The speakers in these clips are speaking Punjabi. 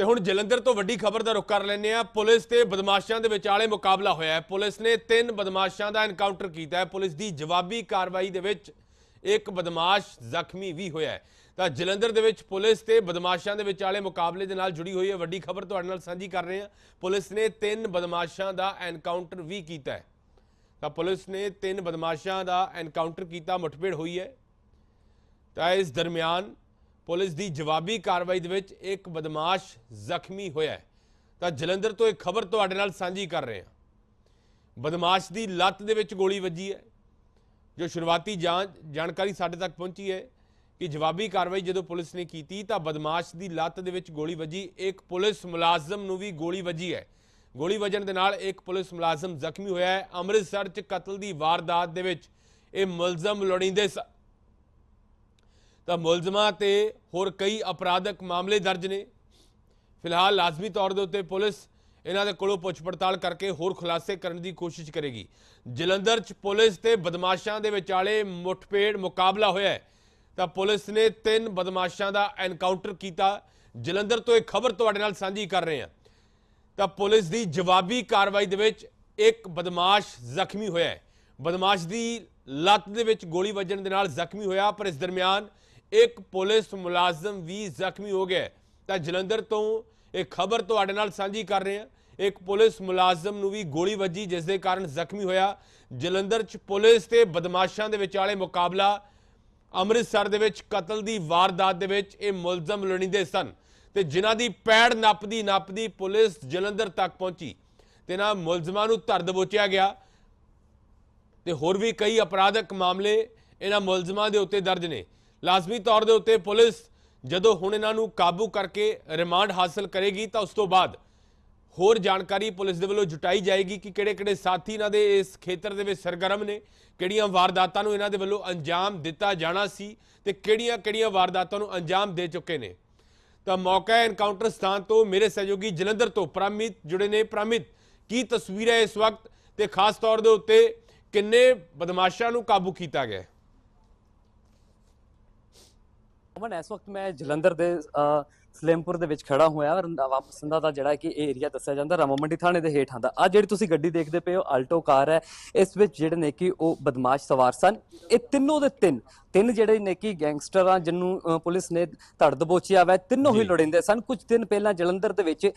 ਤੇ ਹੁਣ ਜਲੰਧਰ ਤੋਂ ਵੱਡੀ ਖਬਰ ਦਾ ਰੁਖ ਕਰ ਲੈਂਦੇ ਆ ਪੁਲਿਸ ਤੇ ਬਦਮਾਸ਼ਾਂ ਦੇ ਵਿਚਾਲੇ ਮੁਕਾਬਲਾ ਹੋਇਆ ਹੈ। ਪੁਲਿਸ ਨੇ ਤਿੰਨ ਬਦਮਾਸ਼ਾਂ ਦਾ ਐਨਕਾਊਂਟਰ ਕੀਤਾ ਹੈ। ਪੁਲਿਸ ਦੀ ਜਵਾਬੀ ਕਾਰਵਾਈ ਦੇ ਵਿੱਚ ਇੱਕ ਬਦਮਾਸ਼ ਜ਼ਖਮੀ ਵੀ ਹੋਇਆ ਹੈ। ਤਾਂ ਜਲੰਧਰ ਦੇ ਵਿੱਚ ਪੁਲਿਸ ਤੇ ਬਦਮਾਸ਼ਾਂ ਦੇ ਵਿਚਾਲੇ ਮੁਕਾਬਲੇ ਦੇ ਨਾਲ ਜੁੜੀ ਹੋਈ ਹੈ। ਵੱਡੀ ਖਬਰ ਤੁਹਾਡੇ ਨਾਲ ਸਾਂਝੀ ਕਰ ਰਹੇ ਹਾਂ। ਪੁਲਿਸ ਨੇ ਤਿੰਨ ਬਦਮਾਸ਼ਾਂ ਦਾ ਐਨਕਾਊਂਟਰ ਵੀ ਕੀਤਾ ਹੈ। ਤਾਂ ਪੁਲਿਸ ਨੇ ਤਿੰਨ ਬਦਮਾਸ਼ਾਂ ਦਾ ਐਨਕਾਊਂਟਰ ਕੀਤਾ। ਮੁਠਭੇੜ ਹੋਈ ਹੈ। ਤਾਂ ਇਸ ਦਰਮਿਆਨ ਪੁਲਿਸ ਦੀ ਜਵਾਬੀ ਕਾਰਵਾਈ ਦੇ ਵਿੱਚ ਇੱਕ ਬਦਮਾਸ਼ ਜ਼ਖਮੀ ਹੋਇਆ ਹੈ। ਤਾਂ ਜਲੰਧਰ ਤੋਂ ਇੱਕ ਖਬਰ ਤੁਹਾਡੇ ਨਾਲ ਸਾਂਝੀ ਕਰ ਰਹੇ ਹਾਂ। ਬਦਮਾਸ਼ ਦੀ ਲੱਤ ਦੇ ਵਿੱਚ ਗੋਲੀ ਵੱਜੀ ਹੈ, ਜੋ ਸ਼ੁਰੂਆਤੀ ਜਾਂਚ ਜਾਣਕਾਰੀ ਸਾਡੇ ਤੱਕ ਪਹੁੰਚੀ ਹੈ ਕਿ ਜਵਾਬੀ ਕਾਰਵਾਈ ਜਦੋਂ ਪੁਲਿਸ ਨੇ ਕੀਤੀ ਤਾਂ ਬਦਮਾਸ਼ ਦੀ ਲੱਤ ਦੇ ਵਿੱਚ ਗੋਲੀ ਵੱਜੀ। ਇੱਕ ਪੁਲਿਸ ਮੁਲਾਜ਼ਮ ਨੂੰ ਵੀ ਗੋਲੀ ਵੱਜੀ ਹੈ। ਗੋਲੀ ਵੱਜਣ ਦੇ ਨਾਲ ਇੱਕ ਪੁਲਿਸ ਮੁਲਾਜ਼ਮ ਜ਼ਖਮੀ ਹੋਇਆ ਹੈ। ਅੰਮ੍ਰਿਤਸਰ 'ਚ ਕਤਲ ਦੀ ਵਾਰਦਾਤ ਦੇ ਵਿੱਚ ਇਹ ਮੁਲਜ਼ਮ ਲੋੜੀਂਦੇ ਸ ਤਾਂ ਮੁਲਜ਼ਮਾਂ ਤੇ ਹੋਰ ਕਈ ਅਪਰਾਧਕ ਮਾਮਲੇ ਦਰਜ ਨੇ। ਫਿਲਹਾਲ ਲਾਜ਼ਮੀ ਤੌਰ ਦੇ ਉੱਤੇ ਪੁਲਿਸ ਇਹਨਾਂ ਦੇ ਕੋਲੋਂ ਪੁੱਛ ਪੜਤਾਲ ਕਰਕੇ ਹੋਰ ਖੁਲਾਸੇ ਕਰਨ ਦੀ ਕੋਸ਼ਿਸ਼ ਕਰੇਗੀ। ਜਲੰਧਰ 'ਚ ਪੁਲਿਸ ਤੇ ਬਦਮਾਸ਼ਾਂ ਦੇ ਵਿਚਾਲੇ ਮੁੱਠਭੇੜ ਮੁਕਾਬਲਾ ਹੋਇਆ ਹੈ। ਤਾਂ ਪੁਲਿਸ ਨੇ ਤਿੰਨ ਬਦਮਾਸ਼ਾਂ ਦਾ ਐਨਕਾਊਂਟਰ ਕੀਤਾ। ਜਲੰਧਰ ਤੋਂ ਇਹ ਖਬਰ ਤੁਹਾਡੇ ਨਾਲ ਸਾਂਝੀ ਕਰ ਰਹੇ ਹਾਂ। ਤਾਂ ਪੁਲਿਸ ਦੀ ਜਵਾਬੀ ਕਾਰਵਾਈ ਦੇ ਵਿੱਚ ਇੱਕ ਬਦਮਾਸ਼ ਜ਼ਖਮੀ ਹੋਇਆ ਹੈ। ਬਦਮਾਸ਼ ਦੀ ਲੱਤ ਦੇ ਵਿੱਚ ਗੋਲੀ ਵੱਜਣ ਦੇ ਨਾਲ ਜ਼ਖਮੀ ਹੋਇਆ, ਪਰ ਇਸ ਦਰਮਿਆਨ ਇੱਕ ਪੁਲਿਸ ਮੁਲਾਜ਼ਮ ਵੀ ਜ਼ਖਮੀ ਹੋ ਗਿਆ ਤਾਂ ਜਲੰਧਰ ਤੋਂ ਇਹ ਖਬਰ ਤੁਹਾਡੇ ਨਾਲ ਸਾਂਝੀ ਕਰ ਰਹੇ ਹਾਂ। ਇੱਕ ਪੁਲਿਸ ਮੁਲਾਜ਼ਮ ਨੂੰ ਵੀ ਗੋਲੀ ਵੱਜੀ, ਜਿਸ ਦੇ ਕਾਰਨ ਜ਼ਖਮੀ ਹੋਇਆ। ਜਲੰਧਰ 'ਚ ਪੁਲਿਸ ਤੇ ਬਦਮਾਸ਼ਾਂ ਦੇ ਵਿਚਾਲੇ ਮੁਕਾਬਲਾ। ਅੰਮ੍ਰਿਤਸਰ ਦੇ ਵਿੱਚ ਕਤਲ ਦੀ ਵਾਰਦਾਤ ਦੇ ਵਿੱਚ ਇਹ ਮੁਲਜ਼ਮ ਲੋੜੀਂਦੇ ਸਨ। ਤੇ ਜਿਨ੍ਹਾਂ ਦੀ ਪੈੜ ਨੱਪਦੀ ਨੱਪਦੀ ਪੁਲਿਸ ਜਲੰਧਰ ਤੱਕ ਪਹੁੰਚੀ। ਤੇ ਨਾ ਮੁਲਜ਼ਮਾਂ ਨੂੰ ਧਰ ਦਬੋਚਿਆ ਗਿਆ। ਤੇ ਹੋਰ ਵੀ ਕਈ ਅਪਰਾਧਕ ਮਾਮਲੇ ਇਹਨਾਂ ਮੁਲਜ਼ਮਾਂ ਦੇ ਉੱਤੇ ਦਰਜ ਨੇ। ਲਾਜ਼ਮੀ ਤੌਰ ਦੇ ਉੱਤੇ ਪੁਲਿਸ ਜਦੋਂ ਹੁਣ ਇਹਨਾਂ ਨੂੰ ਕਾਬੂ ਕਰਕੇ ਰਿਮਾਂਡ ਹਾਸਲ ਕਰੇਗੀ ਤਾਂ ਉਸ ਤੋਂ ਬਾਅਦ ਹੋਰ ਜਾਣਕਾਰੀ ਪੁਲਿਸ ਦੇ ਵੱਲੋਂ ਜੁਟਾਈ ਜਾਏਗੀ ਕਿ ਕਿਹੜੇ-ਕਿਹੜੇ ਸਾਥੀ ਇਹਨਾਂ ਦੇ ਇਸ ਖੇਤਰ ਦੇ ਵਿੱਚ ਸਰਗਰਮ ਨੇ, ਕਿਹੜੀਆਂ ਵਾਰਦਾਤਾਂ ਨੂੰ ਇਹਨਾਂ ਦੇ ਵੱਲੋਂ ਅੰਜਾਮ ਦਿੱਤਾ ਜਾਣਾ ਸੀ ਤੇ ਕਿਹੜੀਆਂ-ਕਿਹੜੀਆਂ ਵਾਰਦਾਤਾਂ ਨੂੰ ਅੰਜਾਮ ਦੇ ਚੁੱਕੇ ਨੇ ਤਾਂ ਮੌਕਾ ਹੈ ਐਨਕਾਊਂਟਰ ਸਥਾਨ ਤੋਂ ਮੇਰੇ ਸਹਿਯੋਗੀ ਜਲੰਧਰ ਤੋਂ ਪ੍ਰਮਿਤ ਜੁੜੇ ਨੇ ਪ੍ਰਮਿਤ, ਕੀ ਤਸਵੀਰ ਹੈ ਇਸ ਵਕਤ ਤੇ ਖਾਸ ਤੌਰ ਦੇ ਉੱਤੇ ਕਿੰਨੇ ਬਦਮਾਸ਼ਾਂ ਨੂੰ ਕਾਬੂ ਕੀਤਾ ਗਿਆ ਹੈ? ਅਮਨ ਇਸ ਵਕਤ ਮੈਂ ਜਲੰਧਰ ਦੇ ਅ, ਸਲੇਮਪੁਰ ਦੇ ਵਿੱਚ ਖੜਾ ਹੋਇਆ ਔਰ ਪਸੰਦਾ ਦਾ ਜਿਹੜਾ ਕਿ ਇਹ ਏਰੀਆ ਦੱਸਿਆ ਜਾਂਦਾ ਰਾਮਾ ਮੰਡੀ ਥਾਣੇ ਦੇ ਹੇਠਾਂ ਦਾ। ਆ ਜਿਹੜੀ ਤੁਸੀਂ ਗੱਡੀ ਦੇਖਦੇ ਪਏ ਹੋ ਆਲਟੋ ਕਾਰ ਹੈ ਇਸ ਵਿੱਚ ਜਿਹੜੇ ਨੇ ਕਿ ਉਹ ਬਦਮਾਸ਼ ਸਵਾਰ ਸਨ। ਇਹ ਤਿੰਨੋਂ ਦੇ ਤਿੰਨ ਤਿੰਨ ਜਿਹੜੇ ਨੇ ਕਿ ਗੈਂਗਸਟਰ ਆ ਜਿਹਨੂੰ ਅ, ਪੁਲਿਸ ਨੇ ਧੜ ਦਬੋਚਿਆ ਵਾ ਤਿੰਨੋਂ ਹੀ। ਲੋੜਿੰਦੇ ਸਨ। ਕੁਝ ਦਿਨ ਪਹਿਲਾਂ ਜਲੰਧਰ ਦੇ ਵਿੱਚ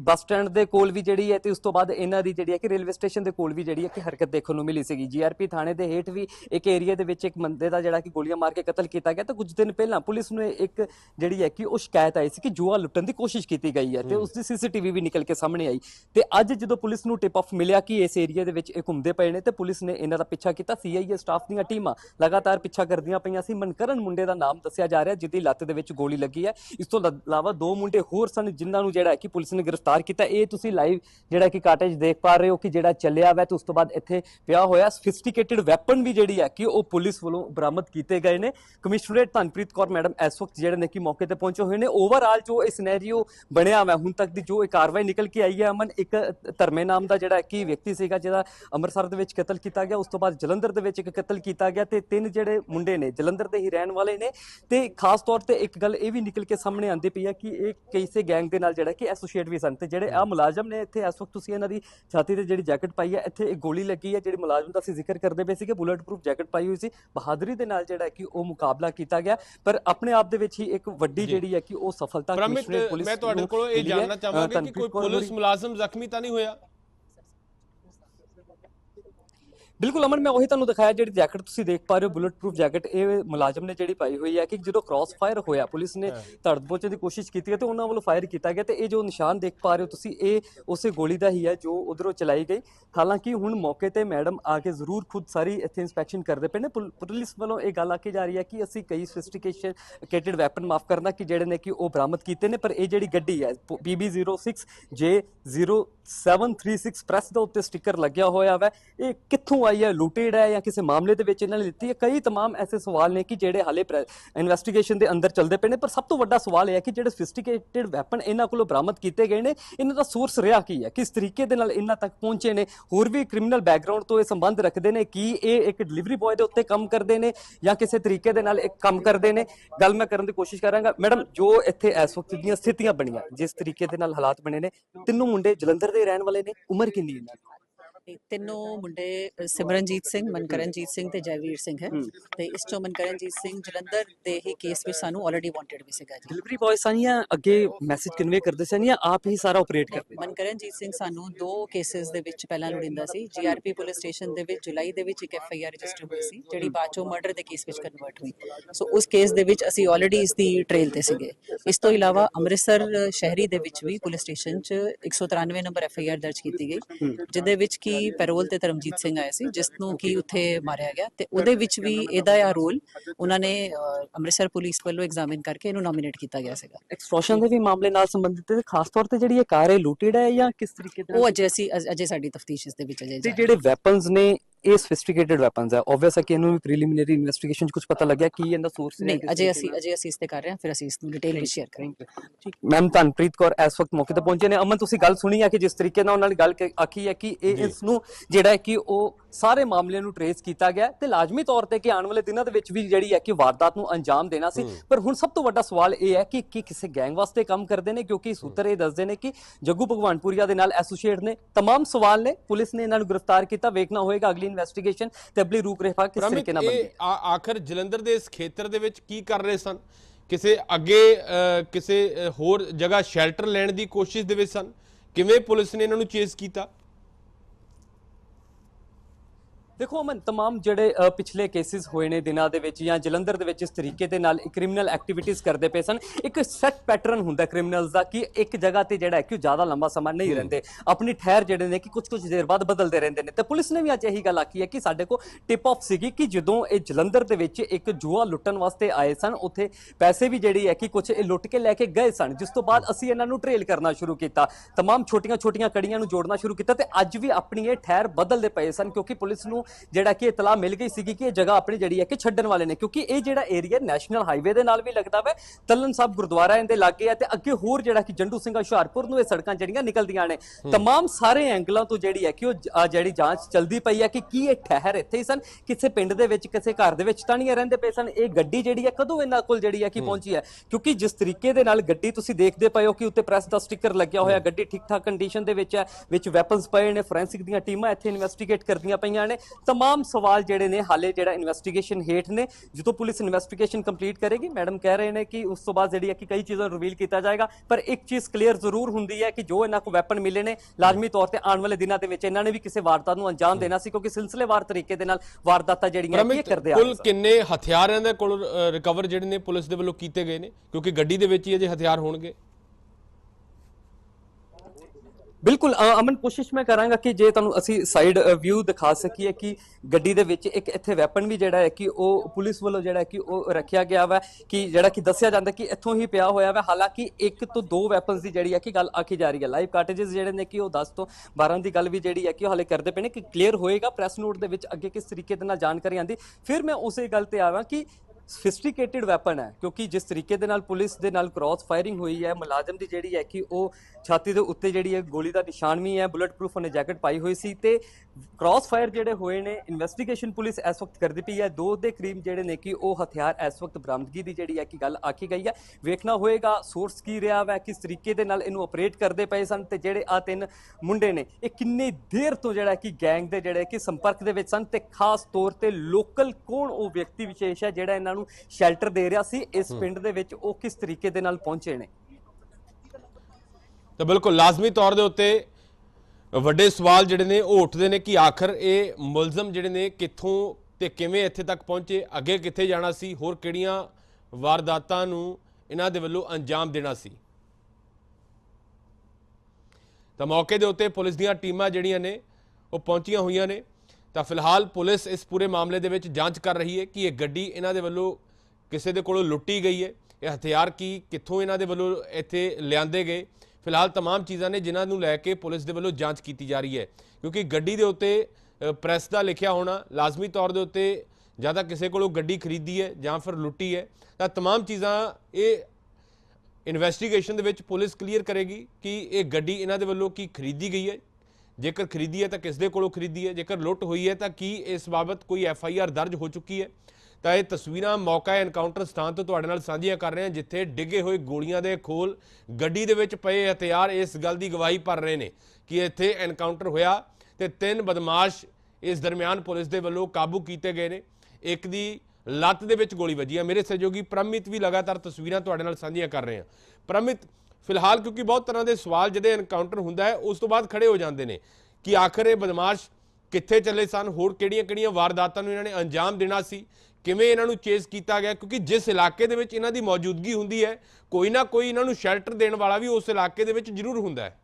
ਬੱਸ ਸਟੈਂਡ ਦੇ ਕੋਲ ਵੀ ਜਿਹੜੀ ਹੈ ਤੇ ਉਸ ਤੋਂ ਬਾਅਦ ਇਹਨਾਂ ਦੀ ਜਿਹੜੀ ਹੈ ਕਿ ਰੇਲਵੇ ਸਟੇਸ਼ਨ ਦੇ ਕੋਲ ਵੀ ਜਿਹੜੀ ਹੈ ਕਿ ਹਰਕਤ ਦੇਖਣ ਨੂੰ ਮਿਲੀ ਸੀਗੀ। ਜੀਆਰਪੀ ਥਾਣੇ ਦੇ ਹੇਠ ਵੀ ਇੱਕ ਏਰੀਆ ਦੇ ਵਿੱਚ ਇੱਕ ਬੰਦੇ ਦਾ ਜਿਹੜਾ ਕਿ ਗੋਲੀਆਂ ਮਾਰ ਕੇ ਕਤਲ ਕੀਤਾ ਗਿਆ ਤਾਂ ਕੁਝ ਦਿਨ ਪਹਿਲਾਂ ਪੁਲਿਸ ਨੂੰ ਇੱਕ ਜਿਹੜੀ ਹੈ ਕਿ ਉਹ ਸ਼ਿਕਾਇਤ ਆਈ ਸੀ ਕਿ ਜੂਆ ਲੁੱਟਣ ਦੀ ਕੋਸ਼ਿਸ਼ ਕੀਤੀ ਗਈ ਹੈ ਤੇ ਉਸ ਦੀ ਸੀਸੀਟੀਵੀ ਵੀ ਨਿਕਲ ਕੇ ਸਾਹਮਣੇ ਆਈ। ਤੇ ਅੱਜ ਜਦੋਂ ਪੁਲਿਸ ਨੂੰ ਟਿਪ ਆਫ ਮਿਲਿਆ ਕਿ ਇਸ ਏਰੀਆ ਦੇ ਵਿੱਚ ਇਹ ਘੁੰਮਦੇ ਪਏ ਨੇ ਤੇ ਪੁਲਿਸ ਨੇ ਇਹਨਾਂ ਦਾ ਪਿੱਛਾ ਕੀਤਾ ਸੀਆਈਏ ਸਟਾਫ ਦੀਆਂ ਟੀਮਾਂ ਲਗਾਤਾਰ ਪਿੱਛਾ ਕਰਦੀਆਂ ਪਈਆਂ ਸੀ। ਮਨਕਰਨ ਮੁੰਡੇ ਦਾ ਨਾਮ ਦੱਸਿਆ ਜਾ ਰਿਹਾ, ਜਿਹਦੀ ਲੱਤ ਦੇ ਵਿੱਚ ਗੋਲੀ ਲੱਗੀ ਹੈ। ਇਸ ਤੋਂ ਇਲਾਵਾ ਦੋ ਮੁੰਡੇ ਹੋਰ ਸਨ, ਜਿਨ੍ਹਾਂ ਨੂੰ ਜਿਹੜਾ ਕਿ ਪੁਲਿਸ ਨੇ ਗ੍ਰਿਫਤਾਰ ਕੀਤਾ। ਇਹ ਤੁਸੀਂ ਲਾਈਵ ਜਿਹੜਾ ਕਿ ਕਾਟੇਜ ਦੇਖ ਪਾ ਰਹੇ ਹੋ ਕਿ ਜਿਹੜਾ ਚੱਲਿਆ ਵਾ ਤੇ ਉਸ ਤੋਂ ਬਾਅਦ ਇੱਥੇ ਪਿਆ ਹੋਇਆ। ਸਫਿਸਟੀਕੇਟਿਡ ਵੈਪਨ ਵੀ ਜਿਹੜੀ ਹੈ ਕਿ ਉਹ ਪੁਲਿਸ ਵੱਲੋਂ ਬਰਾਮਦ ਕੀਤੇ ਗਏ ਨੇ। ਕਮਿਸ਼ਨਰੇਟ ਧਨਪ੍ਰੀਤ ਕੌਰ ਮੈਡਮ ਇਸ ਵਕਤ ਜਿਹੜੇ ਨੇ ਕਿ ਮੌਕੇ ਤੇ ਪਹੁੰਚੇ ਹੋਏ ਨੇ। ਓਵਰਆਲ ਜੋ ਇਹ ਸਿਨੈਰੀਓ ਬਣਿਆ ਵਾ, ਹੁਣ ਤੱਕ ਦੀ ਜੋ ਇਹ ਕਾਰਵਾਈ ਨਿਕਲ ਕੇ ਆਈ ਹੈ, ਅਮਨ, ਇੱਕ ਧਰਮੇ ਨਾਮ ਦਾ ਜਿਹੜਾ ਕਿ ਵਿਅਕਤੀ ਸੀਗਾ, ਜਿਹਦਾ ਅੰਮ੍ਰਿਤਸਰ ਦੇ ਵਿੱਚ ਕਤਲ ਕੀਤਾ ਗਿਆ। ਉਸ ਤੋਂ ਬਾਅਦ ਜਲੰਧਰ ਦੇ ਵਿੱਚ ਇੱਕ ਕਤਲ ਕੀਤਾ ਗਿਆ ਤੇ ਤਿੰਨ ਜਿਹੜੇ ਮੁੰਡੇ ਨੇ ਜਲੰਧਰ ਦੇ ਹੀ ਰਹਿਣ ਵਾਲੇ ਨੇ ਤੇ ਖਾਸ ਤੌਰ ਤੇ ਇੱਕ ਗੱਲ ਇਹ ਵੀ ਨਿਕਲ ਕੇ ਸਾਹਮਣੇ ਆਉਂਦੀ ਪਈ ਹੈ ਕਿ ਇਹ ਕਿਸੇ ਗੈਂਗ ਦੇ ਨਾਲ ਜਿਹੜਾ ਕਿ ਐਸੋਸੀਏਟ ਵੀ ਸਨ ਤੇ ਜਿਹੜੇ ਆ ਮੁਲਾਜ਼ਮ ਨੇ ਇੱਥੇ ਇਸ ਵਕਤ ਤੁਸੀਂ ਇਹਨਾਂ ਦੀ ਛਾਤੀ ਤੇ ਜਿਹੜੀ ਜੈਕਟ ਪਾਈ ਹੈ ਇੱਥੇ ਇੱਕ ਗੋਲੀ ਲੱਗੀ ਹੈ ਜਿਹੜੀ ਮੁਲਾਜ਼ਮ ਦਾ ਅਸੀਂ ਜ਼ਿਕਰ ਕਰਦੇ ਪਏ ਸੀ ਕਿ ਬੁਲੇਟ ਪ੍ਰੂਫ ਜੈਕਟ ਪਾਈ ਹੋਈ ਸੀ ਬਹਾਦਰੀ ਦੇ ਨਾਲ ਜਿਹੜਾ ਕਿ ਉਹ ਮੁਕਾਬਲਾ ਕੀਤਾ ਗਿਆ ਪਰ ਆਪਣੇ ਆਪ ਦੇ ਵਿੱਚ ਹੀ ਇੱਕ ਵੱਡੀ। ਜਿਹੜੀ ਹੈ ਕਿ ਉਹ ਸਫਲਤਾ ਪ੍ਰਮਿਤ ਕਮਿਸ਼ਨਰੇਟ ਪੁਲਿਸ ਮੈਂ ਤੁਹਾਡੇ ਕੋਲੋਂ ਇਹ। ਜਾਣਨਾ ਚਾਹਾਂਗਾ ਕਿ ਕੋਈ ਪੁਲਿਸ ਮੁਲਾਜ਼ਮ ਜ਼ਖਮੀ ਤਾਂ ਨਹੀਂ ਹੋਇਆ ਬਿਲਕੁਲ ਅਮਨ ਮੈਂ ਉਹੀ ਤੁਹਾਨੂੰ ਦਿਖਾਇਆ ਜਿਹੜੀ ਜੈਕਟ ਤੁਸੀਂ ਦੇਖ ਪਾ ਰਹੇ ਹੋ ਬੁਲੇਟ ਪ੍ਰੂਫ ਜੈਕਟ ਇਹ ਮੁਲਾਜ਼ਮ ਨੇ ਜਿਹੜੀ ਪਾਈ ਹੋਈ ਹੈ ਕਿ ਜਦੋਂ ਕ੍ਰਾਸ ਫਾਇਰ ਹੋਇਆ ਪੁਲਿਸ ਨੇ ਧੜ ਦਬੋਚਣ ਦੀ ਕੋਸ਼ਿਸ਼ ਕੀਤੀ ਹੈ ਤੇ ਉਹਨਾਂ ਵੱਲੋਂ ਫਾਇਰ ਕੀਤਾ ਗਿਆ ਤੇ ਇਹ ਜੋ ਨਿਸ਼ਾਨ ਦੇਖ ਪਾ ਰਹੇ ਹੋ ਤੁਸੀਂ ਇਹ ਉਸੇ ਗੋਲੀ ਦਾ ਹੀ ਹੈ ਜੋ ਉਧਰੋਂ ਚਲਾਈ ਗਈ। ਹਾਲਾਂਕਿ ਹੁਣ ਮੌਕੇ ਤੇ ਮੈਡਮ ਆ ਕੇ ਜ਼ਰੂਰ ਖੁਦ ਸਾਰੀ ਇੱਥੇ ਇਨਸਪੈਕਸ਼ਨ ਕਰਦੇ ਪਏ ਨੇ। ਪੁਲ- ਪੁਲਿਸ ਵੱਲੋਂ ਇਹ ਗੱਲ ਆਖੀ ਜਾ ਰਹੀ ਹੈ ਕਿ ਅਸੀਂ ਕਈ ਸਫਿਸਟੀਕੇਟਡ ਵੈਪਨ ਮਾਫ ਕਰਨਾ ਕਿ ਜਿਹੜੇ ਨੇ ਕਿ ਉਹ ਬਰਾਮਦ ਕੀਤੇ ਨੇ ਪਰ ਇਹ ਜਿਹੜੀ ਗੱਡੀ ਹੈ PB06 J0736 ਪ੍ਰੈਸ ਦੇ ਉੱਤੇ ਸਟicker ਲੱਗਿਆ ਹੋਇਆ ਵਾ ਇਹ ਕਿੱਥੋਂ ਕਿਉਂ ਆਈ ਹੈ ਲੂਟੇਡ ਹੈ ਜਾਂ ਕਿਸੇ ਮਾਮਲੇ ਦੇ ਵਿੱਚ ਇਹਨਾਂ ਨੇ ਦਿੱਤੀ ਹੈ। ਕਈ ਤਮਾਮ ਐਸੇ ਸਵਾਲ ਨੇ ਕਿ ਜਿਹੜੇ ਹਾਲੇ ਇਨਵੈਸਟੀਗੇਸ਼ਨ ਦੇ ਅੰਦਰ ਚੱਲਦੇ ਪਏ ਨੇ, ਪਰ ਸਭ ਤੋਂ ਵੱਡਾ ਸਵਾਲ ਇਹ ਹੈ ਕਿ ਜਿਹੜੇ ਸਫਿਸਟੀਕੇਟਿਡ ਵੈਪਨ ਇਹਨਾਂ ਕੋਲੋਂ ਬਰਾਮਦ ਕੀਤੇ ਗਏ ਨੇ, ਇਹਨਾਂ ਦਾ ਸੋਰਸ ਰਿਹਾ ਕੀ ਹੈ? ਕਿਸ ਤਰੀਕੇ ਦੇ ਨਾਲ ਇਹਨਾਂ ਤੱਕ ਪਹੁੰਚੇ ਨੇ? ਹੋਰ ਵੀ ਕ੍ਰਿਮੀਨਲ ਬੈਕਗ੍ਰਾਉਂਡ ਤੋਂ ਇਹ ਸੰਬੰਧ ਰੱਖਦੇ ਨੇ ਕਿ ਇਹ ਇੱਕ ਡਿਲੀਵਰੀ ਬॉय ਦੇ ਉੱਤੇ ਕੰਮ ਕਰਦੇ ਨੇ ਜਾਂ ਕਿਸੇ ਤਰੀਕੇ ਦੇ ਨਾਲ ਇੱਕ ਕੰਮ ਕਰਦੇ ਨੇ? ਗੱਲ ਮੈਂ ਕਰਨ ਦੀ ਕੋਸ਼ਿਸ਼ ਕਰਾਂਗਾ। ਮੈਡਮ, ਜੋ ਇੱਥੇ ਇਸ ਵਕਤ ਦੀਆਂ ਸਥਿਤੀਆਂ ਬਣੀਆਂ, ਜਿਸ ਤਰੀਕੇ ਦੇ ਨਾਲ ਹਾਲਾਤ ਬਣੇ ਨੇ, ਤਿੰਨੋਂ ਮੁੰਡੇ ਜਲੰਧਰ ਦੇ ਰਹਿਣ ਵਾਲੇ ਨੇ, ਉਮਰ ਕਿੰਨੀ ਹੈ ਇਹ ਤਿੰਨੋਂ ਮੁੰਡੇ ਅ, ਸਿਮਰਨਜੀਤ ਸਿੰਘ ਮਨਕਰਨਜੀਤ ਸਿੰਘ ਤੇ ਜੈਵੀਰ ਸਿੰਘ ਹੈ। ਤੇ ਇਸ ਚੋਂ ਮਨਕਰਨਜੀਤ ਸਿੰਘ ਜਲੰਧਰ ਦੇ ਹੀ ਕੇਸ ਵਿੱਚ ਸਾਨੂੰ ਆਲਰੇਡੀ ਵਾਂਟਡ ਵੀ ਸੀਗਾ ਜੀ। ਡਿਲੀਵਰੀ ਬॉय ਸਨ ਜਾਂ ਅੱਗੇ ਮੈਸੇਜ ਕਨਵੇ ਕਰਦੇ ਸਨ ਜਾਂ ਆਪ ਹੀ ਸਾਰਾ ਆਪਰੇਟ ਕਰਦੇ ਮਨਕਰਨਜੀਤ ਸਿੰਘ ਸਾਨੂੰ ਦੋ ਕੇਸਿਸ ਦੇ ਵਿੱਚ ਪਹਿਲਾਂ ਲੋੜਿੰਦਾ ਸੀ। ਜੀਆਰਪੀ ਪੁਲਿਸ ਸਟੇਸ਼ਨ ਦੇ ਵਿੱਚ ਜੁਲਾਈ ਦੇ ਵਿੱਚ ਇੱਕ ਐਫ ਆਈ ਆਰ ਰਜਿਸਟਰ ਹੋਈ ਸੀ ਜਿਹੜੀ ਬਾਅਦ ਚੋਂ ਮਰਡਰ ਦੇ ਕੇਸ ਵਿੱਚ ਕਨਵਰਟ ਹੋਈ। ਸੋ ਉਸ ਕੇਸ ਦੇ ਵਿੱਚ ਅਸੀਂ ਆਲਰੇਡੀ ਇਸ ਦੀ ਟ੍ਰੇਲ ਤੇ ਸੀਗੇ। ਇਸ ਤੋਂ ਇਲਾਵਾ ਅੰਮ੍ਰਿਤਸਰ ਸ਼ਹਿਰੀ ਦੇ ਵਿੱਚ ਵੀ ਪੁਲਿਸ ਸਟੇਸ਼ਨ 'ਚ 193 ਨੰਬਰ ਐਫ ਆਈ ਆਰ ਦਰਜ ਕੀਤੀ ਗਈ ਜਿਹਦੇ ਵਿੱਚ ਕੀ ਪੈਰੋਲ ਤੇ ਧਰਮਜੀਤ ਸਿੰਘ ਆਏ ਸੀ ਜਿਸ ਨੂੰ ਕੀ ਉੱਥੇ ਮਾਰਿਆ ਗਿਆ ਤੇ ਉਹਦੇ ਵਿੱਚ ਵੀ ਇਹਦਾ ਆ ਰੋਲ ਉਹਨਾਂ ਨੇ ਅੰਮ੍ਰਿਤਸਰ ਪੁਲਿਸ ਵੱਲੋਂ ਐਗਜ਼ਾਮਿਨ ਕਰਕੇ ਇਹਨੂੰ ਨੋਮੀਨੇਟ ਕੀਤਾ ਗਿਆ ਸੀਗਾ। ਐਕਸਟ੍ਰੋਸ਼ਨ ਦੇ ਵੀ ਮਾਮਲੇ ਨਾਲ ਸੰਬੰਧਿਤ ਹੈ ਖਾਸ ਤੌਰ ਤੇ ਜਿਹੜੀ ਇਹ ਕਾਰ ਹੈ ਲੂਟਡ ਹੈ ਜਾਂ ਕਿਸ ਤਰੀਕੇ ਦੇ ਉਹ ਅਜੇ ਅਸੀਂ ਅਜ- ਸਾਡੀ ਤਫਤੀਸ਼ ਇਸ ਦੇ ਵਿੱਚ ਅਜੇ ਤੇ ਜਿਹੜੇ ਵੈਪਨਸ ਨੇ ਇਹ ਸਫਿਸਟੀਕੇਟਡ ਵੈਪਨਸ ਹੈ ਆਬਵੀਅਸ ਹੈ ਕਿ ਇਹਨੂੰ ਵੀ ਪ੍ਰੀਲਿਮਿਨਰੀ ਇਨਵੈਸਟੀਗੇਸ਼ਨ ਚ ਕੁਝ ਪਤਾ ਲੱਗਿਆ ਕੀ ਇਹਦਾ ਸੋਰਸ ਨਹੀਂ ਅਜੇ ਅਸੀਂ ਅਜੇ ਅਸੀਂ ਇਸ ਤੇ ਕਰ ਰਹੇ ਹਾਂ ਫਿਰ ਅਸੀਂ ਇਸ ਨੂੰ ਡਿਟੇਲ ਵਿੱਚ ਸ਼ੇਅਰ ਕਰਾਂਗੇ। ਠੀਕ। ਮੈਮ ਧਨਪ੍ਰੀਤ ਕੌਰ ਇਸ ਵਕਤ ਮੌਕੇ ਤੇ ਪਹੁੰਚੇ ਨੇ। ਅਮਨ ਤੁਸੀਂ ਗੱਲ ਸੁਣੀ ਹੈ ਕਿ ਜਿਸ ਤਰੀਕੇ ਨਾਲ ਉਹਨਾਂ ਨੇ ਗੱਲ ਆਖੀ ਹੈ ਕਿ ਇਹ ਇਸ ਨੂੰ ਜਿਹੜਾ ਹੈ ਕਿ ਉਹ ਸਾਰੇ ਮਾਮਲੇ ਨੂੰ ਟਰੇਸ ਕੀਤਾ ਗਿਆ ਤੇ ਲਾਜ਼ਮੀ ਤੌਰ ਤੇ ਕਿ ਆਉਣ ਵਾਲੇ ਦਿਨਾਂ ਦੇ ਵਿੱਚ ਵੀ ਜਿਹੜੀ ਹੈ ਕਿ ਵਾਰਦਾਤ ਨੂੰ ਅੰਜਾਮ ਦੇਣਾ ਸੀ ਪਰ ਹੁਣ ਸਭ ਤੋਂ ਵੱਡਾ ਸਵਾਲ ਇਹ ਹੈ ਕਿ ਕੀ ਕਿਸੇ ਗੈਂਗ ਵਾਸਤੇ ਕੰਮ ਕਰਦੇ ਨੇ ਕਿਉਂਕਿ ਸੂਤਰ ਇਹ ਦੱਸਦੇ ਨੇ ਕਿ ਜੱਗੂ ਭਗਵਾਨਪੁਰੀਆ ਦੇ ਨਾਲ ਐਸੋਸੀਏਟ ਨੇ तमाम ਸਵਾਲ ਨੇ ਪੁਲਿਸ ਨੇ ਇਹਨਾਂ ਨੂੰ ਗ੍ਰਿਫਤਾਰ ਕੀਤਾ ਵੇਖਣਾ ਹੋਏਗਾ ਅਗਲੀ ਇਨਵੈਸਟੀਗੇਸ਼ਨ ਤੇ ਅਗਲੀ ਰੂਪਰੇਖਾ ਕਿਸ ਪ੍ਰਮਿਤ ਤਰੀਕੇ ਨਾਲ ਬਣਦੀ ਇਹ ਹੈ ਆ- ਆਖਰ ਜਲੰਧਰ ਦੇ ਇਸ ਖੇਤਰ ਦੇ ਵਿੱਚ ਕੀ ਕਰ ਰਹੇ ਸਨ ਕਿਸੇ ਅੱਗੇ ਅ, ਕਿਸੇ ਅ, ਹੋਰ ਜਗ੍ਹਾ ਸ਼ੈਲਟਰ ਲੈਣ ਦੀ ਕੋਸ਼ਿਸ਼ ਦੇ ਵਿੱਚ ਸਨ ਕਿਵੇਂ ਪੁਲਿਸ ਨੇ ਇਹਨਾਂ ਨੂੰ ਚੇਸ ਕੀਤਾ ਦੇਖੋ ਅਮਨ तमाम ਜਿਹੜੇ ਅ, ਪਿਛਲੇ ਕੇਸਿਸ ਹੋਏ ਨੇ ਦਿਨਾਂ ਦੇ ਵਿੱਚ ਜਾਂ ਜਲੰਧਰ ਦੇ ਵਿੱਚ ਇਸ ਤਰੀਕੇ ਦੇ ਨਾਲ ਕ੍ਰਿਮੀਨਲ ਐਕਟੀਵਿਟੀਜ਼ ਕਰਦੇ ਪਏ ਸਨ ਇੱਕ ਸੈਟ ਪੈਟਰਨ ਹੁੰਦਾ ਕ੍ਰਿਮੀਨਲਸ ਦਾ ਕਿ ਇੱਕ ਜਗ੍ਹਾ ਤੇ ਜਿਹੜਾ ਹੈ ਕਿ ਉਹ ਜ਼ਿਆਦਾ ਲੰਬਾ ਸਮਾਂ ਨਹੀਂ ਰਹਿੰਦੇ ਆਪਣੀ ਠਹਿਰ ਜਿਹੜੇ ਨੇ ਕਿ ਕੁਝ ਕੁਝ ਦੇਰ ਬਾਅਦ ਬਦਲਦੇ ਰਹਿੰਦੇ ਨੇ ਤੇ ਪੁਲਿਸ ਨੇ ਵੀ ਅੱਜ ਇਹੀ ਗੱਲ ਆਖੀ ਹੈ ਕਿ ਸਾਡੇ ਕੋਲ ਟਿਪ ਆਫ ਸੀਗੀ ਕਿ ਜਦੋਂ ਇਹ ਜਲੰਧਰ ਦੇ ਵਿੱਚ ਇੱਕ ਜੂਆ ਲੁੱਟਣ ਵਾਸਤੇ ਆਏ ਸਨ ਉੱਥੇ ਪੈਸੇ ਵੀ ਜਿਹੜੀ ਹੈ ਕਿ ਕੁਝ ਇਹ ਲੁੱਟ ਕੇ ਲੈ ਕੇ ਗਏ ਸਨ ਜਿਸ ਤੋਂ ਬਾਅਦ ਅਸੀਂ ਇਹਨਾਂ ਨੂੰ ਟ੍ਰੇਲ ਕਰਨਾ ਸ਼ੁਰੂ ਕੀਤਾ तमाम ਛੋਟੀਆਂ-ਛੋਟੀਆਂ ਕੜੀਆਂ ਨੂੰ ਜੋੜਨਾ ਸ਼ੁਰੂ ਕੀਤਾ ਤੇ ਅੱਜ ਵੀ ਆਪਣੀ ਇਹ ਠਹਿਰ ਬਦਲਦੇ ਪਏ ਸਨ ਕਿਉਂਕਿ ਪੁਲਿਸ ਨੂੰ ਜਿਹੜਾ ਕਿ ਇਤਲਾਹ ਮਿਲ ਗਈ ਸੀਗੀ ਕਿ ਇਹ ਜਗ੍ਹਾ ਆਪਣੀ ਜਿਹੜੀ ਹੈ ਕਿ ਛੱਡਣ ਵਾਲੇ ਨੇ ਕਿਉਂਕਿ ਇਹ ਜਿਹੜਾ ਏਰੀਆ ਨੈਸ਼ਨਲ ਹਾਈਵੇ ਦੇ ਨਾਲ ਵੀ ਲੱਗਦਾ ਵਾ ਤਲਨ ਸਾਹਿਬ ਗੁਰਦੁਆਰਾ ਇਹਦੇ ਲਾਗੇ ਹੈ ਤੇ ਅੱਗੇ ਹੋਰ ਜਿਹੜਾ ਕਿ ਜੰਡੂ ਸਿੰਘ ਹੁਸ਼ਿਆਰਪੁਰ ਨੂੰ ਇਹ ਸੜਕਾਂ ਜਿਹੜੀਆਂ ਨਿਕਲਦੀਆਂ ਨੇ तमाम ਸਾਰੇ ਐਂਗਲਾਂ ਤੋਂ ਜਿਹੜੀ ਹੈ ਕਿ ਉਹ ਜ- ਆਹ ਜਿਹੜੀ ਜਾਂਚ ਚਲਦੀ ਪਈ ਹੈ ਕਿ ਕੀ ਇਹ ਠਹਿਰ ਇੱਥੇ ਹੀ ਸਨ ਕਿਸੇ ਪਿੰਡ ਦੇ ਵਿੱਚ ਕਿਸੇ ਘਰ ਦੇ ਵਿੱਚ ਤਾਂ ਨਹੀਂ ਇਹ ਰਹਿੰਦੇ ਪਏ ਸਨ ਇਹ ਗੱਡੀ ਜਿਹੜੀ ਹੈ ਕਦੋਂ ਇਹਨਾਂ ਕੋਲ ਜਿਹੜੀ ਹੈ ਕਿ ਪਹੁੰਚੀ ਹੈ ਕਿਉਂਕਿ ਜਿਸ ਤਰੀਕੇ ਦੇ ਨਾਲ ਗੱਡੀ ਤੁਸੀਂ ਦੇਖਦੇ ਪਏ ਹੋ ਕਿ ਉੱਤੇ ਪ੍ਰੈਸ ਦਾ ਸਟicker ਲੱਗਿਆ ਹੋਇਆ ਗੱਡੀ ਠੀਕ ਠਾਕ ਕੰਡੀਸ਼ਨ ਦੇ ਵਿੱਚ ਹੈ ਵਿੱਚ ਵੈਪਨਸ ਪਏ ਨੇ ਫੋਰੈਂਸਿਕ ਦੀਆਂ ਟੀਮਾਂ ਇੱਥੇ ਇਨਵੈਸਟੀਗੇਟ ਕਰਦੀਆਂ ਪਈਆਂ ਨੇ तमाम ਸਵਾਲ ਜਿਹੜੇ ਨੇ ਹਾਲੇ ਜਿਹੜਾ ਇਨਵੈਸਟੀਗੇਸ਼ਨ ਹੇਠ ਨੇ ਜਦੋਂ ਪੁਲਿਸ ਇਨਵੈਸਟੀਗੇਸ਼ਨ ਕੰਪਲੀਟ ਕਰੇਗੀ ਮੈਡਮ ਕਹਿ ਰਹੇ ਨੇ ਕਿ ਉਸ ਤੋਂ ਬਾਅਦ ਜਿਹੜੀ ਹੈ ਕਿ ਕਈ ਚੀਜ਼ਾਂ ਰਿਵੀਲ ਕੀਤਾ ਜਾਏਗਾ ਪਰ ਇੱਕ ਚੀਜ਼ ਕਲੀਅਰ ਜ਼ਰੂਰ ਹੁੰਦੀ ਹੈ ਕਿ ਜੋ ਇਹਨਾਂ ਕੋਲ ਵੈਪਨ ਮਿਲੇ ਨੇ ਲਾਜ਼ਮੀ ਤੌਰ ਤੇ ਆਉਣ ਵਾਲੇ ਦਿਨਾਂ ਦੇ ਵਿੱਚ ਇਹਨਾਂ ਨੇ ਵੀ ਕਿਸੇ ਵਾਰਦਾਤ ਨੂੰ ਅੰਜਾਮ ਦੇਣਾ ਸੀ ਕਿਉਂਕਿ ਸਿਲਸਿਲੇਵਾਰ ਤਰੀਕੇ ਦੇ ਨਾਲ ਵਾਰਦਾਤਾਂ ਜਿਹੜੀਆਂ ਕੀ ਪ੍ਰਮਿਤ ਕਰਦੇ ਆ ਕੁੱਲ ਕਿੰਨੇ ਹਥਿਆਰ ਇਹਨਾਂ ਦੇ ਕੋਲ ਰਿਕਵਰ ਜਿਹੜੇ ਨੇ ਪੁਲਿਸ ਦੇ ਵੱਲੋਂ ਕੀਤੇ ਗਏ ਨੇ ਕਿਉਂਕਿ ਗੱਡੀ ਦੇ ਵਿੱਚ ਹੀ ਅਜੇ ਹਥਿਆਰ ਹੋਣਗੇ ਬਿਲਕੁਲ ਅਮਨ, ਕੋਸ਼ਿਸ਼ ਮੈਂ ਕਰਾਂਗਾ ਕਿ ਜੇ ਤੁਹਾਨੂੰ ਅਸੀਂ ਸਾਈਡ ਵਿਊ ਦਿਖਾ ਸਕੀਏ ਕਿ ਗੱਡੀ ਦੇ ਵਿੱਚ ਇੱਕ ਇੱਥੇ ਵੈਪਨ ਵੀ ਜਿਹੜਾ ਹੈ ਕਿ ਉਹ ਪੁਲਿਸ ਵੱਲੋਂ ਜਿਹੜਾ ਹੈ ਕਿ ਉਹ ਰੱਖਿਆ ਗਿਆ ਵਾ, ਕਿ ਜਿਹੜਾ ਕਿ ਦੱਸਿਆ ਜਾਂਦਾ ਕਿ ਇੱਥੋਂ ਹੀ ਪਿਆ ਹੋਇਆ ਵਾ। ਹਾਲਾਂਕਿ ਇੱਕ ਤੋਂ ਦੋ ਵੈਪਨਸ ਦੀ ਜਿਹੜੀ ਹੈ ਕਿ ਗੱਲ ਆਖੀ ਜਾ ਰਹੀ ਹੈ। ਲਾਈਵ ਕਾਰਟੇजेस ਜਿਹੜੇ ਨੇ ਕਿ ਉਹ 10 ਤੋਂ 12 ਦੀ ਗੱਲ ਵੀ ਜਿਹੜੀ ਹੈ ਕਿ ਉਹ ਹਾਲੇ ਕਰਦੇ ਪਏ ਨੇ ਕਿ ਕਲੀਅਰ ਹੋਏਗਾ। ਪ੍ਰੈਸ ਨੋਟ ਦੇ ਵਿੱਚ ਅੱਗੇ ਕਿਸ ਤਰੀਕੇ ਦੇ ਨਾਲ ਜਾਣਕਾਰੀ ਆਂਦੀ ਫਿਰ ਮੈਂ ਉਸੇ ਗੱਲ ਤੇ ਆਵਾਂ ਕਿ ਸਫਿਸਟੀਕੇਟਿਡ ਵੈਪਨ ਹੈ, ਕਿਉਂਕਿ ਜਿਸ ਤਰੀਕੇ ਦੇ ਨਾਲ ਪੁਲਿਸ ਦੇ ਨਾਲ ਕ੍ਰਾਸ ਫਾਇਰਿੰਗ ਹੋਈ ਹੈ, ਮੁਲਾਜ਼ਮ ਦੀ ਜਿਹੜੀ ਹੈ ਕਿ ਉਹ ਛਾਤੀ ਦੇ ਉੱਤੇ ਜਿਹੜੀ ਹੈ ਗੋਲੀ ਦਾ ਨਿਸ਼ਾਨ ਵੀ ਹੈ ਬੁਲਟ ਪ੍ਰੂਫ ਉਹਨੇ ਜੈਕਟ ਪਾਈ ਹੋਈ ਸੀ ਤੇ ਕ੍ਰਾਸ ਫਾਇਰ ਜਿਹੜੇ ਹੋਏ ਨੇ ਇਨਵੈਸਟੀਗੇਸ਼ਨ ਪੁਲਿਸ ਇਸ ਵਕਤ ਕਰਦੀ ਪਈ ਹੈ। ਦੋ ਦੇ ਕਰੀਬ ਜਿਹੜੇ ਨੇ ਕਿ ਉਹ ਹਥਿਆਰ ਇਸ ਵਕਤ ਬਰਾਮਦਗੀ ਦੀ ਜਿਹੜੀ ਹੈ ਕਿ ਗੱਲ ਆਖੀ ਗਈ ਹੈ। ਵੇਖਣਾ ਹੋਏਗਾ ਸੋਰਸ ਕੀ ਰਿਹਾ ਵਾ ਕਿਸ ਤਰੀਕੇ ਦੇ ਨਾਲ ਇਹਨੂੰ ਆਪਰੇਟ ਕਰਦੇ ਪਏ ਸਨ ਤੇ ਜਿਹੜੇ ਆ ਤਿੰਨ ਮੁੰਡੇ ਨੇ ਇਹ ਕਿੰਨੀ ਦੇਰ ਤੋਂ ਜਿਹੜਾ ਕਿ ਗੈਂਗ ਦੇ ਜਿਹੜੇ ਕਿ ਸੰਪਰਕ ਦੇ ਵਿੱਚ ਸਨ ਤੇ ਖਾਸ ਤੌਰ ਤੇ ਲੋਕਲ ਕੌਣ ਉਹ ਵਿਅਕਤੀ ਵਿਸ਼ੇਸ਼ ਹੈ ਜਿਹੜਾ ਇਹਨਾਂ ਨੂੰ ਸ਼ੈਲਟਰ ਦੇ ਰਿਹਾ ਸੀ ਇਸ ਪਿੰਡ ਦੇ ਵਿੱਚ ਉਹ ਕਿਸ ਤਰੀਕੇ ਦੇ ਨਾਲ ਪਹੁੰਚੇ ਨੇ? ਤਾਂ ਬਿਲਕੁਲ ਲਾਜ਼ਮੀ ਤੌਰ ਦੇ ਉੱਤੇ ਵੱਡੇ ਸਵਾਲ ਜਿਹੜੇ ਨੇ, ਉਹ ਉੱਠਦੇ ਨੇ ਕਿ ਆਖਰ ਇਹ ਮੁਲਜ਼ਮ ਜਿਹੜੇ ਨੇ ਕਿੱਥੋਂ ਤੇ ਕਿਵੇਂ ਇੱਥੇ ਤੱਕ ਪਹੁੰਚੇ, ਅੱਗੇ ਕਿੱਥੇ ਜਾਣਾ ਸੀ, ਹੋਰ ਕਿਹੜੀਆਂ ਵਾਰਦਾਤਾਂ ਨੂੰ ਇਹਨਾਂ ਦੇ ਵੱਲੋਂ ਅੰਜਾਮ ਦੇਣਾ ਸੀ। ਤਾਂ ਮੌਕੇ ਦੇ ਉੱਤੇ ਪੁਲਿਸ ਦੀਆਂ ਟੀਮਾਂ ਜਿਹੜੀਆਂ ਨੇ, ਉਹ ਪਹੁੰਚੀਆਂ ਹੋਈਆਂ ਨੇ। ਤਾਂ ਫਿਲਹਾਲ ਪੁਲਿਸ ਇਸ ਪੂਰੇ ਮਾਮਲੇ ਦੇ ਵਿੱਚ ਜਾਂਚ ਕਰ ਰਹੀ ਹੈ ਕਿ ਇਹ ਗੱਡੀ ਇਹਨਾਂ ਦੇ ਵੱਲੋਂ ਕਿਸੇ ਦੇ ਕੋਲੋਂ ਲੁੱਟੀ ਗਈ ਹੈ, ਇਹ ਹਥਿਆਰ ਕੀ, ਕਿੱਥੋਂ ਇਹਨਾਂ ਦੇ ਵੱਲੋਂ ਇੱਥੇ ਲਿਆਂਦੇ ਗਏ ਫਿਲਹਾਲ तमाम ਚੀਜ਼ਾਂ ਨੇ ਜਿਨ੍ਹਾਂ ਨੂੰ ਲੈ ਕੇ ਪੁਲਿਸ ਦੇ ਵੱਲੋਂ ਜਾਂਚ ਕੀਤੀ ਜਾ ਰਹੀ ਹੈ ਕਿਉਂਕਿ ਗੱਡੀ ਦੇ ਉੱਤੇ ਅ, ਪ੍ਰੈਸ ਦਾ ਲਿਖਿਆ ਹੋਣਾ ਲਾਜ਼ਮੀ ਤੌਰ ਦੇ ਉੱਤੇ ਜਾਂ ਤਾਂ ਕਿਸੇ ਕੋਲੋਂ ਗੱਡੀ ਖਰੀਦੀ ਹੈ ਜਾਂ ਫਿਰ ਲੁੱਟੀ ਹੈ ਤਾਂ तमाम ਚੀਜ਼ਾਂ ਇਹ ਇਨਵੈਸਟੀਗੇਸ਼ਨ ਦੇ ਵਿੱਚ ਪੁਲਿਸ ਕਲੀਅਰ ਕਰੇਗੀ ਕਿ ਇਹ ਗੱਡੀ ਇਹਨਾਂ ਦੇ ਵੱਲੋਂ ਕੀ ਖਰੀਦੀ ਗਈ ਹੈ ਜੇਕਰ ਖਰੀਦੀ ਹੈ ਤਾਂ ਕਿਸ ਦੇ ਕੋਲੋਂ ਖਰੀਦੀ ਹੈ ਜੇਕਰ ਲੁੱਟ ਹੋਈ ਹੈ ਤਾਂ ਕੀ ਇਸ ਬਾਬਤ ਕੋਈ ਐਫ ਆਈ ਆਰ ਦਰਜ ਹੋ ਚੁੱਕੀ ਹੈ ਤਾਂ ਇਹ ਤਸਵੀਰਾਂ ਮੌਕਾ ਐਨਕਾਊਂਟਰ ਸਥਾਨ ਤੋਂ ਤੁਹਾਡੇ ਨਾਲ ਸਾਂਝੀਆਂ ਕਰ ਰਹੇ ਹਾਂ, ਜਿੱਥੇ ਡਿੱਗੇ ਹੋਏ ਗੋਲੀਆਂ ਦੇ ਖੋਲ ਗੱਡੀ ਦੇ ਵਿੱਚ ਪਏ ਹਥਿਆਰ ਇਸ ਗੱਲ ਦੀ ਗਵਾਹੀ ਭਰ ਰਹੇ ਨੇ ਕਿ ਇੱਥੇ ਐਨਕਾਊਂਟਰ ਹੋਇਆ ਤੇ ਤਿੰਨ ਬਦਮਾਸ਼ ਇਸ ਦਰਮਿਆਨ ਪੁਲਿਸ ਦੇ ਵੱਲੋਂ ਕਾਬੂ ਕੀਤੇ ਗਏ ਨੇ। ਇੱਕ ਦੀ ਲੱਤ ਦੇ ਵਿੱਚ ਗੋਲੀ ਵੱਜੀ ਹੈ। ਮੇਰੇ ਸਹਿਯੋਗੀ ਪ੍ਰਮਿਤ ਵੀ ਲਗਾਤਾਰ ਤਸਵੀਰਾਂ ਤੁਹਾਡੇ ਨਾਲ ਸਾਂਝੀਆਂ ਕਰ ਰਹੇ ਹਾਂ। ਪ੍ਰਮਿਤ, ਫਿਲਹਾਲ ਕਿਉਂਕਿ ਬਹੁਤ ਤਰ੍ਹਾਂ ਦੇ ਸਵਾਲ ਜਿਹੜੇ ਐਨਕਾਊਂਟਰ ਹੁੰਦਾ ਹੈ, ਉਸ ਤੋਂ ਬਾਅਦ ਖੜੇ ਹੋ ਜਾਂਦੇ ਨੇ ਕਿ ਆਖਰ ਇਹ ਬਦਮਾਸ਼ ਕਿੱਥੇ ਚੱਲੇ ਸਨ, ਹੋਰ ਕਿਹੜੀਆਂ-ਕਿਹੜੀਆਂ ਵਾਰਦਾਤਾਂ ਨੂੰ ਇਹਨਾਂ ਨੇ ਅੰਜਾਮ ਦੇਣਾ ਸੀ ਕਿਵੇਂ ਇਹਨਾਂ ਨੂੰ ਚੇਸ ਕੀਤਾ ਗਿਆ? ਕਿਉਂਕਿ ਜਿਸ ਇਲਾਕੇ ਦੇ ਵਿੱਚ ਇਹਨਾਂ ਦੀ ਮੌਜੂਦਗੀ ਹੁੰਦੀ ਹੈ, ਕੋਈ ਨਾ ਕੋਈ ਇਹਨਾਂ ਨੂੰ ਸ਼ੈਲਟਰ ਦੇਣ ਵਾਲਾ ਵੀ ਉਸ ਇਲਾਕੇ ਦੇ ਵਿੱਚ ਜ਼ਰੂਰ ਹੁੰਦਾ ਹੈ।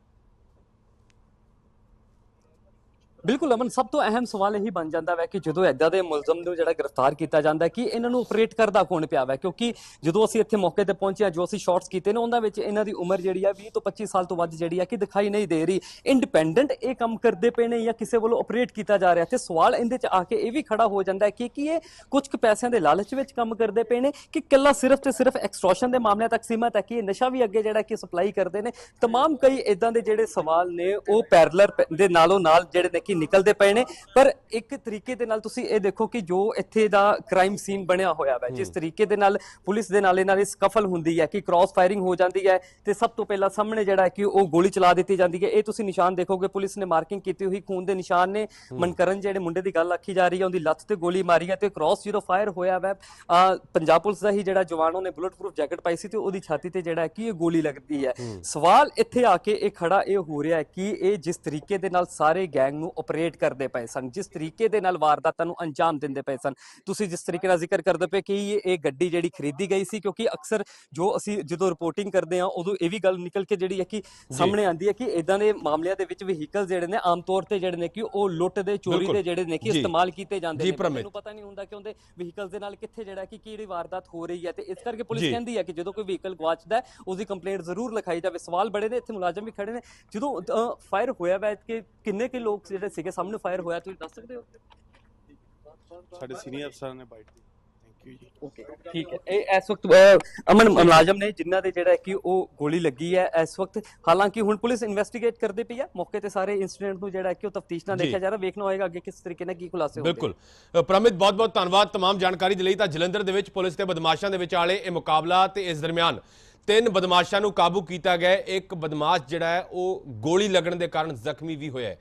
ਬਿਲਕੁਲ ਅਮਨ ਸਭ ਤੋਂ ਅਹਿਮ ਸਵਾਲ ਇਹੀ ਬਣ ਜਾਂਦਾ ਹੈ ਕਿ ਜਦੋਂ ਐਦਾਂ ਦੇ ਮੁਲਜ਼ਮ ਨੂੰ ਜਿਹੜਾ ਗ੍ਰਿਫਤਾਰ ਕੀਤਾ ਜਾਂਦਾ ਹੈ ਕਿ ਇਹਨਾਂ ਨੂੰ ਆਪਰੇਟ ਕਰਦਾ ਕੌਣ ਪਿਆ ਹੈ ਕਿਉਂਕਿ ਜਦੋਂ ਅਸੀਂ ਇੱਥੇ ਮੌਕੇ ਤੇ ਪਹੁੰਚੇ ਹਾਂ ਜੋ ਅਸੀਂ ਸ਼ਾਰਟਸ ਕੀਤੇ ਨੇ ਉਹਨਾਂ ਵਿੱਚ ਇਹਨਾਂ ਦੀ ਉਮਰ ਜਿਹੜੀ ਆ 20 ਤੋਂ 25 ਸਾਲ ਤੋਂ ਵੱਧ ਜਿਹੜੀ ਆ ਕਿ ਦਿਖਾਈ ਨਹੀਂ ਦੇ ਰਹੀ ਇੰਡੀਪੈਂਡੈਂਟ ਇਹ ਕੰਮ ਕਰਦੇ ਪਏ ਨੇ ਜਾਂ ਕਿਸੇ ਵੱਲੋਂ ਆਪਰੇਟ ਕੀਤਾ ਜਾ ਰਿਹਾ ਤੇ ਸਵਾਲ ਇਹਦੇ ਚ ਆ ਕੇ ਇਹ ਵੀ ਖੜਾ ਹੋ ਜਾਂਦਾ ਹੈ ਕਿ ਕੀ ਇਹ ਕੁਝ ਕੁ ਪੈਸਿਆਂ ਦੇ ਲਾਲਚ ਵਿੱਚ ਕੰਮ ਕਰਦੇ ਪਏ ਨੇ ਕਿ ਕੱਲਾ ਸਿਰਫ ਤੇ ਸਿਰਫ ਐਕਸਟ੍ਰੈਸ਼ਨ ਦੇ ਮਾਮਲਿਆਂ ਤੱਕ ਸੀਮਤ ਹੈ ਕਿ ਇਹ ਨਸ਼ਾ ਵੀ ਅੱਗੇ ਜਿਹੜਾ ਕਿ ਸਪਲਾਈ ਕਰਦੇ ਨੇ तमाम ਕਈ ਇਦਾਂ ਦੇ ਜਿਹੜੇ ਸਵਾਲ ਨੇ ਉਹ ਪੈਰਲਰ ਦੇ ਨਾਲੋਂ ਨਾਲ ਜਿਹੜੇ ਨੇ ਕਿ ਨਿਕਲਦੇ ਪਏ ਨੇ। ਪਰ ਇੱਕ ਤਰੀਕੇ ਦੇ ਨਾਲ ਤੁਸੀਂ ਇਹ ਦੇਖੋ ਕਿ ਜੋ ਇੱਥੇ ਦਾ ਕ੍ਰਾਈਮ ਸੀਨ ਬਣਿਆ ਹੋਇਆ ਹੈ ਜਿਸ ਤਰੀਕੇ ਦੇ ਨਾਲ ਪੁਲਿਸ ਦੇ ਨਾਲੇ ਨਾਲ ਸਕਫਲ ਹੁੰਦੀ ਹੈ ਕਿ ਕ੍ਰਾਸ ਫਾਇਰਿੰਗ ਹੋ ਜਾਂਦੀ ਹੈ ਤੇ ਸਭ ਤੋਂ ਪਹਿਲਾਂ ਸਾਹਮਣੇ ਜਿਹੜਾ ਹੈ ਕਿ ਉਹ ਗੋਲੀ ਚਲਾ ਦਿੱਤੀ ਜਾਂਦੀ ਹੈ। ਇਹ ਤੁਸੀਂ ਨਿਸ਼ਾਨ ਦੇਖੋਗੇ ਪੁਲਿਸ ਨੇ ਮਾਰਕਿੰਗ ਕੀਤੀ ਹੋਈ ਖੂਨ ਦੇ ਨਿਸ਼ਾਨ ਨੇ। ਮਨਕਰਨ ਜਿਹੜੇ ਮੁੰਡੇ ਦੀ ਗੱਲ ਆਖੀ ਜਾ ਰਹੀ ਹੈ ਉਹਦੀ ਲੱਤ ਤੇ ਗੋਲੀ ਮਾਰੀ ਹੈ ਤੇ ਕ੍ਰਾਸ ਜਦੋਂ ਫਾਇਰ ਹੋਇਆ ਹੈ ਅਹ ਪੰਜਾਬ ਪੁਲਿਸ ਦਾ ਹੀ ਜਿਹੜਾ ਜਵਾਨ ਉਹਨੇ ਬੁਲਟ ਪ੍ਰੂਫ ਜੈਕਟ ਪਾਈ ਸੀ ਤੇ ਉਹਦੀ ਛਾਤੀ ਤੇ ਜਿਹੜਾ ਹੈ ਕਿ ਇਹ ਗੋਲੀ ਲੱਗਦੀ ਹੈ। ਸਵਾਲ ਇੱਥੇ ਆ ਕੇ ਇਹ ਖੜਾ ਇਹ ਹੋ ਰਿਹਾ ਹੈ ਕਿ ਇਹ ਜਿਸ ਤਰੀਕੇ ਦੇ ਨਾਲ ਸਾਰੇ ਗੈਂਗ ਨੂੰ ਆਪਰੇਟ ਕਰਦੇ ਪਏ ਸਨ ਜਿਸ ਤਰੀਕੇ ਦੇ ਨਾਲ ਵਾਰਦਾਤਾਂ ਨੂੰ ਅੰਜਾਮ ਦਿੰਦੇ ਪਏ ਸਨ ਤੁਸੀਂ ਜਿਸ ਤਰੀਕੇ ਨਾਲ ਜ਼ਿਕਰ ਕਰਦੇ ਪਏ ਕਿ ਇਹ ਗੱਡੀ ਜਿਹੜੀ ਖਰੀਦੀ ਗਈ ਸੀ ਕਿਉਂਕਿ ਅਕਸਰ ਜੋ ਅਸੀਂ ਜਦੋਂ ਰਿਪੋਰਟਿੰਗ ਕਰਦੇ ਹਾਂ ਉਦੋਂ ਇਹ ਵੀ ਗੱਲ ਨਿਕਲ ਕੇ ਜਿਹੜੀ ਹੈ ਕਿ ਸਾਹਮਣੇ ਆਉਂਦੀ ਹੈ ਕਿ ਇਦਾਂ ਦੇ ਮਾਮਲਿਆਂ ਦੇ ਵਿੱਚ ਵਹੀਕਲ ਜਿਹੜੇ ਨੇ ਆਮ ਤੌਰ ਤੇ ਜਿਹੜੇ ਨੇ ਕਿ ਉਹ ਲੁੱਟ ਦੇ ਚੋਰੀ। ਦੇ ਜਿਹੜੇ ਨੇ ਕਿ। ਇਸਤੇਮਾਲ ਕੀਤੇ ਜਾਂਦੇ ਨੇ। ਮੈਨੂੰ ਪਤਾ ਨਹੀਂ ਹੁੰਦਾ ਕਿ ਉਹਦੇ ਵਹੀਕਲਸ ਦੇ ਨਾਲ ਕਿੱਥੇ ਜਿਹੜਾ ਕਿ ਕਿਹੜੀ ਵਾਰਦਾਤ ਹੋ ਰਹੀ ਹੈ ਤੇ ਇਸ ਕਰਕੇ ਪੁਲਿਸ। ਕਹਿੰਦੀ ਹੈ ਕਿ ਜਦੋਂ ਕੋਈ ਵਹੀਕਲ ਗਵਾਚਦਾ ਹੈ ਉਸ ਦੀ ਕੰਪਲੇਂਟ ਜ਼ਰੂਰ ਲਿਖਾਈ ਜਾਵੇ ਸਵਾਲ ਬੜੇ ਨੇ ਇੱਥੇ ਮੁਲਾਜ਼ਮ ਵੀ ਖੜੇ ਨੇ ਜਦੋਂ ਫਾਇਰ ਹੋਇਆ ਵੈ ਕਿ ਕਿੰਨੇ ਕਿ ਲੋਕ ਜਿਹੜੇ ਸੀਗੇ ਸਾਹਮਣੇ ਫਾਇਰ ਹੋਇਆ ਤੁਸੀਂ ਦੱਸ ਸਕਦੇ ਹੋ ਸਾਡੇ ਸੀਨੀਅਰ ਅਫਸਰਾਂ ਨੇ ਬਾਈਟ ਦੀ ਥੈਂਕ ਯੂ ਜੀ ਓਕੇ ਠੀਕ ਹੈ ਇਹ ਇਸ ਵਕਤ ਅਹ, ਅਮਨ ਮੁਲਾਜ਼ਮ ਨੇ ਜਿਨ੍ਹਾਂ ਦੇ ਜਿਹੜਾ ਹੈ ਕਿ ਉਹ ਗੋਲੀ ਲੱਗੀ ਹੈ ਇਸ ਵਕਤ ਹਾਲਾਂਕਿ ਹੁਣ ਪੁਲਿਸ ਇਨਵੈਸਟੀਗੇਟ ਕਰਦੀ ਪਈ ਹੈ ਮੌਕੇ ਤੇ ਸਾਰੇ ਇਨਸੀਡੈਂਟ ਨੂੰ ਜਿਹੜਾ ਹੈ ਕਿ ਉਹ ਤਫਤੀਸ਼ ਨਾਲ ਜੀ। ਦੇਖਿਆ ਜਾ ਰਿਹਾ ਵੇਖਣਾ ਹੋਏਗਾ ਅੱਗੇ ਕਿਸ ਤਰੀਕੇ ਨਾਲ ਕੀ ਖੁਲਾਸੇ ਹੁੰਦੇ ਬਿਲਕੁਲ ਅ, ਪ੍ਰਮਿਤ ਬਹੁਤ ਬਹੁਤ ਧੰਨਵਾਦ तमाम ਜਾਣਕਾਰੀ ਦੇ ਲਈ ਤਾਂ ਜਲੰਧਰ ਦੇ ਵਿੱਚ ਪੁਲਿਸ ਤੇ ਬਦਮਾਸ਼ਾਂ ਦੇ ਵਿਚਾਲੇ ਇਹ ਮੁਕਾਬਲਾ ਤੇ ਇਸ ਦਰਮਿਆਨ ਤਿੰਨ ਬਦਮਾਸ਼ਾਂ ਨੂੰ ਕਾਬੂ ਕੀਤਾ ਗਿਆ ਹੈ। ਇੱਕ ਬਦਮਾਸ਼ ਜਿਹੜਾ ਹੈ ਉਹ ਗੋਲੀ ਲੱਗਣ ਦੇ ਕਾਰਨ ਜ਼ਖਮੀ ਵੀ ਹੋਇਆ ਹੈ